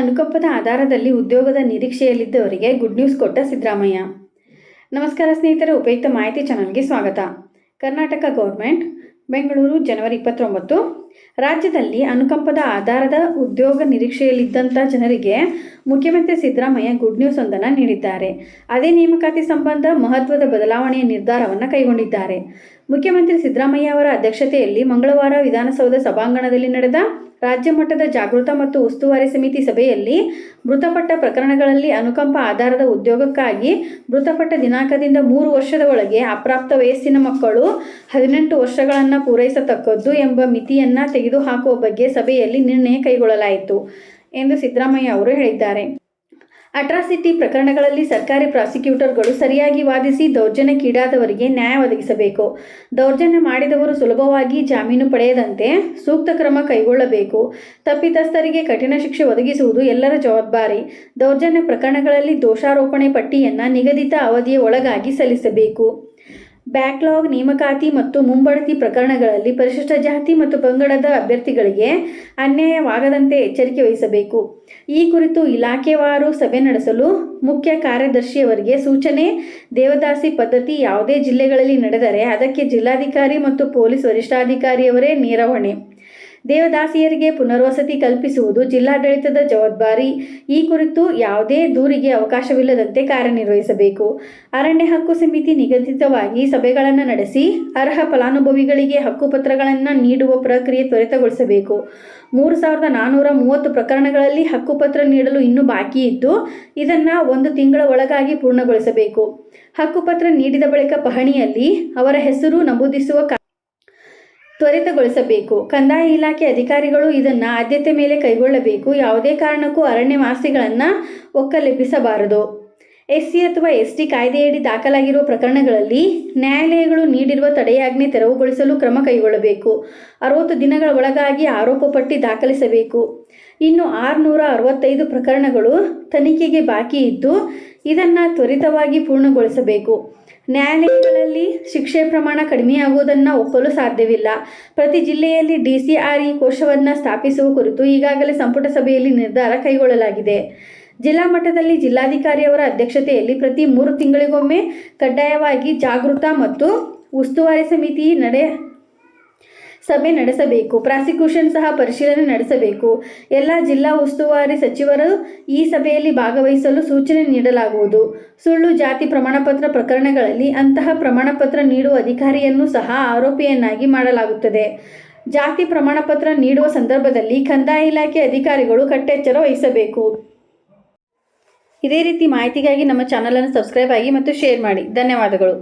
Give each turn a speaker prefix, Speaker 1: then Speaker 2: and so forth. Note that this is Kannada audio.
Speaker 1: ಅನುಕಂಪದ ಆಧಾರದಲ್ಲಿ ಉದ್ಯೋಗದ ನಿರೀಕ್ಷೆಯಲ್ಲಿದ್ದವರಿಗೆ ಗುಡ್ ನ್ಯೂಸ್ ಕೊಟ್ಟ ಸಿದ್ದರಾಮಯ್ಯ. ನಮಸ್ಕಾರ ಸ್ನೇಹಿತರೆ, ಉಪಯುಕ್ತ ಮಾಹಿತಿ ಚಾನಲ್ಗೆ ಸ್ವಾಗತ. ಕರ್ನಾಟಕ ಗೌರ್ಮೆಂಟ್, ಬೆಂಗಳೂರು, ಜನವರಿ ಇಪ್ಪತ್ತೊಂಬತ್ತು. ರಾಜ್ಯದಲ್ಲಿ ಅನುಕಂಪದ ಆಧಾರದ ಉದ್ಯೋಗ ನಿರೀಕ್ಷೆಯಲ್ಲಿದ್ದಂಥ ಜನರಿಗೆ ಮುಖ್ಯಮಂತ್ರಿ ಸಿದ್ದರಾಮಯ್ಯ ಗುಡ್ ನ್ಯೂಸ್ ಒಂದನ್ನು ನೀಡಿದ್ದಾರೆ. ಅದೇ ನೇಮಕಾತಿ ಸಂಬಂಧ ಮಹತ್ವದ ಬದಲಾವಣೆಯ ನಿರ್ಧಾರವನ್ನು ಕೈಗೊಂಡಿದ್ದಾರೆ. ಮುಖ್ಯಮಂತ್ರಿ ಸಿದ್ದರಾಮಯ್ಯ ಅವರ ಅಧ್ಯಕ್ಷತೆಯಲ್ಲಿ ಮಂಗಳವಾರ ವಿಧಾನಸೌಧ ಸಭಾಂಗಣದಲ್ಲಿ ನಡೆದ ರಾಜ್ಯ ಮಟ್ಟದ ಜಾಗೃತ ಮತ್ತು ಉಸ್ತುವಾರಿ ಸಮಿತಿ ಸಭೆಯಲ್ಲಿ ಮೃತಪಟ್ಟ ಪ್ರಕರಣಗಳಲ್ಲಿ ಅನುಕಂಪ ಆಧಾರದ ಉದ್ಯೋಗಕ್ಕಾಗಿ ಮೃತಪಟ್ಟ ದಿನಾಂಕದಿಂದ ಮೂರು ವರ್ಷದ ಒಳಗೆ ಅಪ್ರಾಪ್ತ ವಯಸ್ಸಿನ ಮಕ್ಕಳು ಹದಿನೆಂಟು ವರ್ಷಗಳನ್ನು ಪೂರೈಸತಕ್ಕದ್ದು ಎಂಬ ಮಿತಿಯನ್ನು ತೆಗೆದುಹಾಕುವ ಬಗ್ಗೆ ಸಭೆಯಲ್ಲಿ ನಿರ್ಣಯ ಕೈಗೊಳ್ಳಲಾಯಿತು ಎಂದು ಸಿದ್ದರಾಮಯ್ಯ ಅವರು ಹೇಳಿದ್ದಾರೆ. ಅಟ್ರಾಸಿಟಿ ಪ್ರಕರಣಗಳಲ್ಲಿ ಸರ್ಕಾರಿ ಪ್ರಾಸಿಕ್ಯೂಟರ್ಗಳು ಸರಿಯಾಗಿ ವಾದಿಸಿ ದೌರ್ಜನ್ಯಕ್ಕೀಡಾದವರಿಗೆ ನ್ಯಾಯ ಒದಗಿಸಬೇಕು. ದೌರ್ಜನ್ಯ ಮಾಡಿದವರು ಸುಲಭವಾಗಿ ಜಾಮೀನು ಪಡೆಯದಂತೆ ಸೂಕ್ತ ಕ್ರಮ ಕೈಗೊಳ್ಳಬೇಕು. ತಪ್ಪಿತಸ್ಥರಿಗೆ ಕಠಿಣ ಶಿಕ್ಷೆ ಒದಗಿಸುವುದು ಎಲ್ಲರ ಜವಾಬ್ದಾರಿ. ದೌರ್ಜನ್ಯ ಪ್ರಕರಣಗಳಲ್ಲಿ ದೋಷಾರೋಪಣೆ ಪಟ್ಟಿಯನ್ನು ನಿಗದಿತ ಅವಧಿಯ ಒಳಗಾಗಿ ಸಲ್ಲಿಸಬೇಕು. ಬ್ಯಾಕ್ಲಾಗ್, ನೇಮಕಾತಿ ಮತ್ತು ಮುಂಬಡ್ತಿ ಪ್ರಕರಣಗಳಲ್ಲಿ ಪರಿಶಿಷ್ಟ ಜಾತಿ ಮತ್ತು ಪಂಗಡದ ಅಭ್ಯರ್ಥಿಗಳಿಗೆ ಅನ್ಯಾಯವಾಗದಂತೆ ಎಚ್ಚರಿಕೆ ವಹಿಸಬೇಕು. ಈ ಕುರಿತು ಇಲಾಖೆವಾರು ಸಭೆ ನಡೆಸಲು ಮುಖ್ಯ ಕಾರ್ಯದರ್ಶಿಯವರಿಗೆ ಸೂಚನೆ, ದೇವದಾಸಿ ಪದ್ಧತಿ ಯಾವುದೇ ಜಿಲ್ಲೆಗಳಲ್ಲಿ ನಡೆದರೆ ಅದಕ್ಕೆ ಜಿಲ್ಲಾಧಿಕಾರಿ ಮತ್ತು ಪೊಲೀಸ್ ವರಿಷ್ಠಾಧಿಕಾರಿಯವರೇ ನೇರ ಹೊಣೆ. ದೇವದಾಸಿಯರಿಗೆ ಪುನರ್ವಸತಿ ಕಲ್ಪಿಸುವುದು ಜಿಲ್ಲಾಡಳಿತದ ಜವಾಬ್ದಾರಿ. ಈ ಕುರಿತು ಯಾವುದೇ ದೂರಿಗೆ ಅವಕಾಶವಿಲ್ಲದಂತೆ ಕಾರ್ಯನಿರ್ವಹಿಸಬೇಕು. ಅರಣ್ಯ ಹಕ್ಕು ಸಮಿತಿ ನಿಗದಿತವಾಗಿ ಸಭೆಗಳನ್ನು ನಡೆಸಿ ಅರ್ಹ ಫಲಾನುಭವಿಗಳಿಗೆ ಹಕ್ಕುಪತ್ರಗಳನ್ನು ನೀಡುವ ಪ್ರಕ್ರಿಯೆ ತ್ವರಿತಗೊಳಿಸಬೇಕು. ಮೂರು ಸಾವಿರದ ನಾನ್ನೂರ ಮೂವತ್ತು ಪ್ರಕರಣಗಳಲ್ಲಿ ಹಕ್ಕುಪತ್ರ ನೀಡಲು ಇನ್ನೂ ಬಾಕಿ ಇದ್ದು, ಇದನ್ನು ಒಂದು ತಿಂಗಳ ಒಳಗಾಗಿ ಪೂರ್ಣಗೊಳಿಸಬೇಕು. ಹಕ್ಕುಪತ್ರ ನೀಡಿದ ಬಳಿಕ ಪಹಣಿಯಲ್ಲಿ ಅವರ ಹೆಸರು ನಮೂದಿಸುವ ತ್ವರಿತಗೊಳಿಸಬೇಕು. ಕಂದಾಯ ಇಲಾಖೆ ಅಧಿಕಾರಿಗಳು ಇದನ್ನು ಆದ್ಯತೆ ಮೇಲೆ ಕೈಗೊಳ್ಳಬೇಕು. ಯಾವುದೇ ಕಾರಣಕ್ಕೂ ಅರಣ್ಯವಾಸಿಗಳನ್ನು ಒಕ್ಕಲೆಬ್ಬಿಸಬಾರದು. ಎಸ್ ಸಿ ಅಥವಾ ಎಸ್ ಟಿ ಕಾಯ್ದೆಯಡಿ ದಾಖಲಾಗಿರುವ ಪ್ರಕರಣಗಳಲ್ಲಿ ನ್ಯಾಯಾಲಯಗಳು ನೀಡಿರುವ ತಡೆಯಾಜ್ಞೆ ತೆರವುಗೊಳಿಸಲು ಕ್ರಮ ಕೈಗೊಳ್ಳಬೇಕು. ಅರವತ್ತು ದಿನಗಳ ಒಳಗಾಗಿ ಆರೋಪ ಪಟ್ಟಿ ದಾಖಲಿಸಬೇಕು. ಇನ್ನು ಆರುನೂರ ಅರವತ್ತೈದು ಪ್ರಕರಣಗಳು ತನಿಖೆಗೆ ಬಾಕಿ ಇದ್ದು, ಇದನ್ನು ತ್ವರಿತವಾಗಿ ಪೂರ್ಣಗೊಳಿಸಬೇಕು. ನ್ಯಾಯಾಲಯಗಳಲ್ಲಿ ಶಿಕ್ಷೆ ಪ್ರಮಾಣ ಕಡಿಮೆಯಾಗುವುದನ್ನು ಒಪ್ಪಲು ಸಾಧ್ಯವಿಲ್ಲ. ಪ್ರತಿ ಜಿಲ್ಲೆಯಲ್ಲಿ ಡಿಸಿಆರ್ಇ ಕೋಶವನ್ನು ಸ್ಥಾಪಿಸುವ ಕುರಿತು ಈಗಾಗಲೇ ಸಂಪುಟ ಸಭೆಯಲ್ಲಿ ನಿರ್ಧಾರ ಕೈಗೊಳ್ಳಲಾಗಿದೆ. ಜಿಲ್ಲಾ ಮಟ್ಟದಲ್ಲಿ ಜಿಲ್ಲಾಧಿಕಾರಿಯವರ ಅಧ್ಯಕ್ಷತೆಯಲ್ಲಿ ಪ್ರತಿ ಮೂರು ತಿಂಗಳಿಗೊಮ್ಮೆ ಕಡ್ಡಾಯವಾಗಿ ಜಾಗೃತ ಮತ್ತು ಉಸ್ತುವಾರಿ ಸಮಿತಿ ನಡೆ ಸಭೆ ನಡೆಸಬೇಕು, ಪ್ರಾಸಿಕ್ಯೂಷನ್ ಸಹ ಪರಿಶೀಲನೆ ನಡೆಸಬೇಕು. ಎಲ್ಲ ಜಿಲ್ಲಾ ಉಸ್ತುವಾರಿ ಸಚಿವರು ಈ ಸಭೆಯಲ್ಲಿ ಭಾಗವಹಿಸಲು ಸೂಚನೆ ನೀಡಲಾಗುವುದು. ಸುಳ್ಳು ಜಾತಿ ಪ್ರಮಾಣಪತ್ರ ಪ್ರಕರಣಗಳಲ್ಲಿ ಅಂತಹ ಪ್ರಮಾಣಪತ್ರ ನೀಡುವ ಅಧಿಕಾರಿಯನ್ನು ಸಹ ಆರೋಪಿಯನ್ನಾಗಿ ಮಾಡಲಾಗುತ್ತದೆ. ಜಾತಿ ಪ್ರಮಾಣಪತ್ರ ನೀಡುವ ಸಂದರ್ಭದಲ್ಲಿ ಕಂದಾಯ ಇಲಾಖೆ ಅಧಿಕಾರಿಗಳು ಕಟ್ಟೆಚ್ಚರ ವಹಿಸಬೇಕು. ಇದೇ ರೀತಿ ಮಾಹಿತಿಗಾಗಿ ನಮ್ಮ ಚಾನಲನ್ನು ಸಬ್ಸ್ಕ್ರೈಬ್ ಆಗಿ ಮತ್ತು ಶೇರ್ ಮಾಡಿ. ಧನ್ಯವಾದಗಳು.